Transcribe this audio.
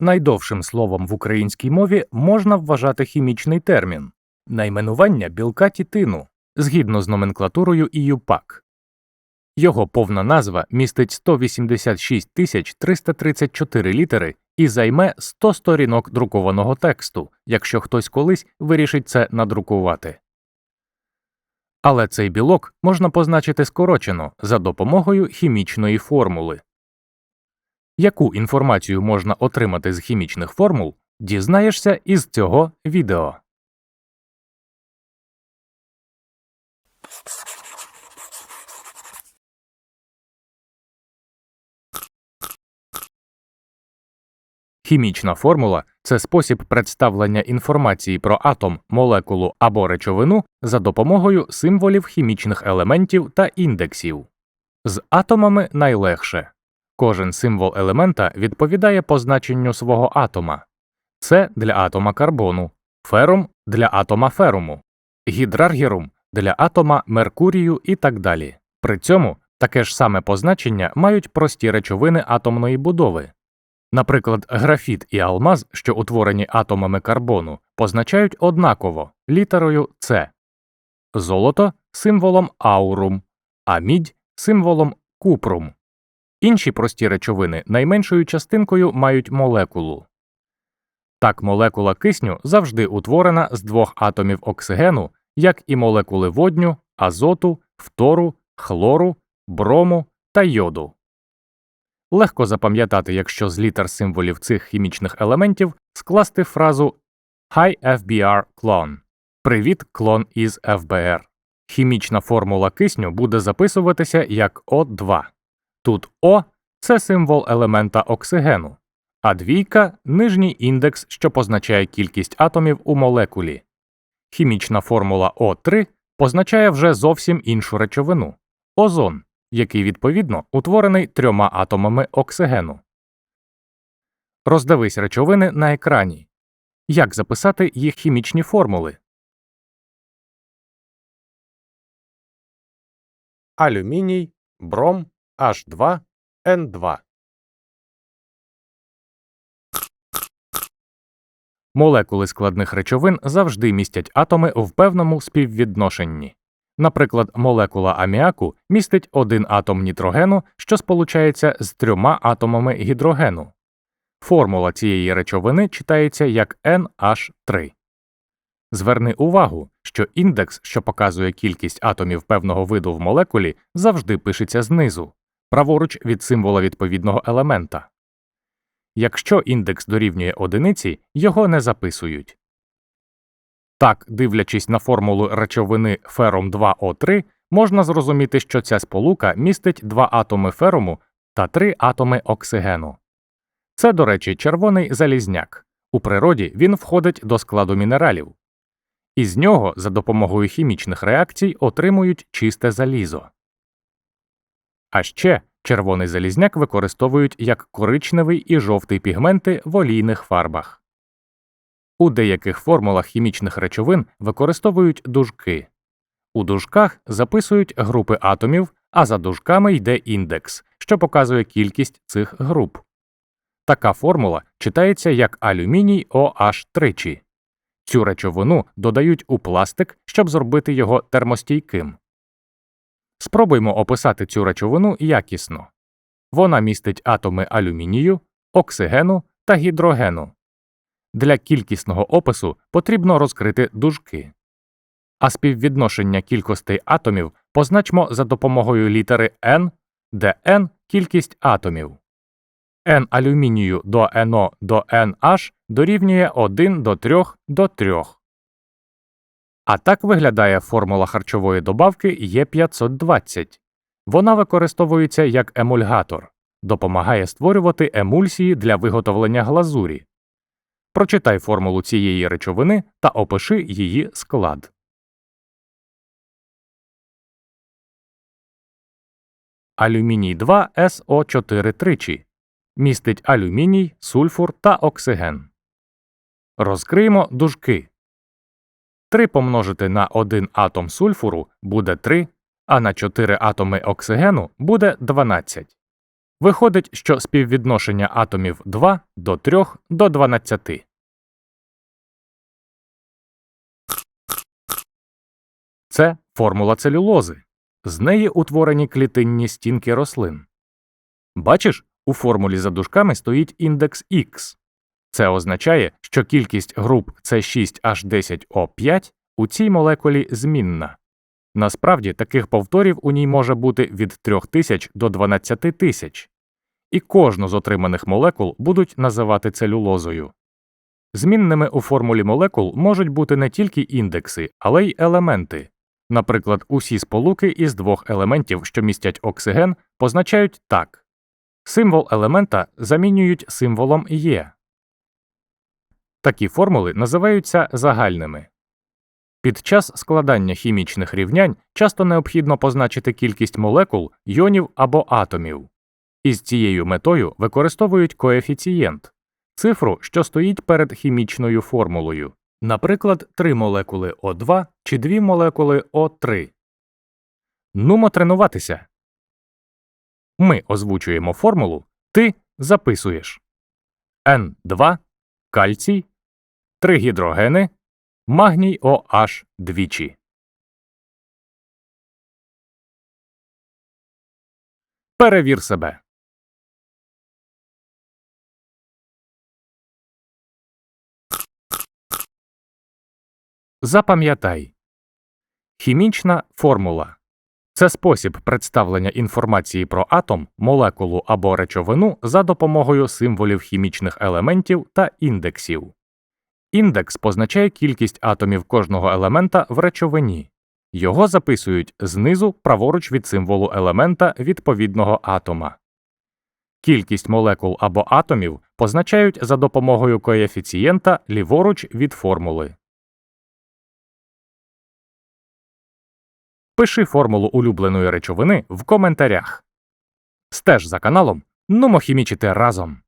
Найдовшим словом в українській мові можна вважати хімічний термін найменування білка тітину згідно з номенклатурою ІЮПАК. Його повна назва містить 186 334 літери і займе 100 сторінок друкованого тексту, якщо хтось колись вирішить це надрукувати. Але цей білок можна позначити скорочено за допомогою хімічної формули. Яку інформацію можна отримати з хімічних формул, дізнаєшся із цього відео. Хімічна формула це спосіб представлення інформації про атом, молекулу або речовину за допомогою символів хімічних елементів та індексів. З атомами найлегше. Кожен символ елемента відповідає позначенню свого атома. Це для атома карбону, ферум для атома феруму, гідраргірум для атома Меркурію і так далі. При цьому таке ж саме позначення мають прості речовини атомної будови. Наприклад, графіт і алмаз, що утворені атомами карбону, позначають однаково літерою С, золото символом аурум, а мідь символом купрум. Інші прості речовини найменшою частинкою мають молекулу. Так, молекула кисню завжди утворена з двох атомів оксигену, як і молекули водню, азоту, фтору, хлору, брому та йоду. Легко запам'ятати, якщо з літер символів цих хімічних елементів скласти фразу Hi FBR clone Привіт, клон із FBR. Хімічна формула кисню буде записуватися як О2. Тут О це символ елемента оксигену, а двійка нижній індекс, що позначає кількість атомів у молекулі. Хімічна формула О3 позначає вже зовсім іншу речовину озон який відповідно утворений трьома атомами оксигену. Роздивись речовини на екрані. Як записати їх хімічні формули? алюміній, бром, H2, N2. Молекули складних речовин завжди містять атоми в певному співвідношенні. Наприклад, молекула аміаку містить один атом нітрогену, що сполучається з трьома атомами гідрогену. Формула цієї речовини читається як NH3. Зверни увагу, що індекс, що показує кількість атомів певного виду в молекулі, завжди пишеться знизу, праворуч від символа відповідного елемента. Якщо індекс дорівнює одиниці, його не записують. Так, дивлячись на формулу речовини ферум 2О3, можна зрозуміти, що ця сполука містить два атоми феруму та три атоми оксигену. Це, до речі, червоний залізняк. У природі він входить до складу мінералів. Із нього за допомогою хімічних реакцій отримують чисте залізо. А ще червоний залізняк використовують як коричневий і жовтий пігменти в олійних фарбах. У деяких формулах хімічних речовин використовують дужки. У дужках записують групи атомів, а за дужками йде індекс, що показує кількість цих груп. Така формула читається як алюміній OH тричі. Цю речовину додають у пластик, щоб зробити його термостійким. Спробуймо описати цю речовину якісно. Вона містить атоми алюмінію, оксигену та гідрогену. Для кількісного опису потрібно розкрити дужки, а співвідношення кількостей атомів позначмо за допомогою літери n, де n кількість атомів. n алюмінію до NO до NH дорівнює 1 до 3 до 3. А так виглядає формула харчової добавки Е520. Вона використовується як емульгатор, допомагає створювати емульсії для виготовлення глазурі. Прочитай формулу цієї речовини та опиши її склад. Алюміній 2 СО4 тричі містить алюміній, сульфур та оксиген. Розкриємо дужки. 3 помножити на 1 атом сульфуру буде 3, а на 4 атоми оксигену буде 12. Виходить, що співвідношення атомів 2 до 3 до 12. Це формула целюлози. З неї утворені клітинні стінки рослин. Бачиш, у формулі за дужками стоїть індекс Х. Це означає, що кількість груп С6H10O5 у цій молекулі змінна. Насправді таких повторів у ній може бути від 3000 до 12000. І кожну з отриманих молекул будуть називати целюлозою. Змінними у формулі молекул можуть бути не тільки індекси, але й елементи. Наприклад, усі сполуки із двох елементів, що містять оксиген, позначають так. Символ елемента замінюють символом Є. Такі формули називаються загальними. Під час складання хімічних рівнянь часто необхідно позначити кількість молекул, йонів або атомів. Із цією метою використовують коефіцієнт цифру, що стоїть перед хімічною формулою, наприклад, 3 молекули О2 чи 2 молекули О3. Нумо тренуватися. Ми озвучуємо формулу, ти записуєш N2 кальцій, 3 гідрогени, магній OH двічі. Перевір себе. Запам'ятай. Хімічна формула це спосіб представлення інформації про атом, молекулу або речовину за допомогою символів хімічних елементів та індексів. Індекс позначає кількість атомів кожного елемента в речовині. Його записують знизу праворуч від символу елемента відповідного атома. Кількість молекул або атомів позначають за допомогою коефіцієнта ліворуч від формули. Пиши формулу улюбленої речовини в коментарях. Стеж за каналом Нумо хімічити разом.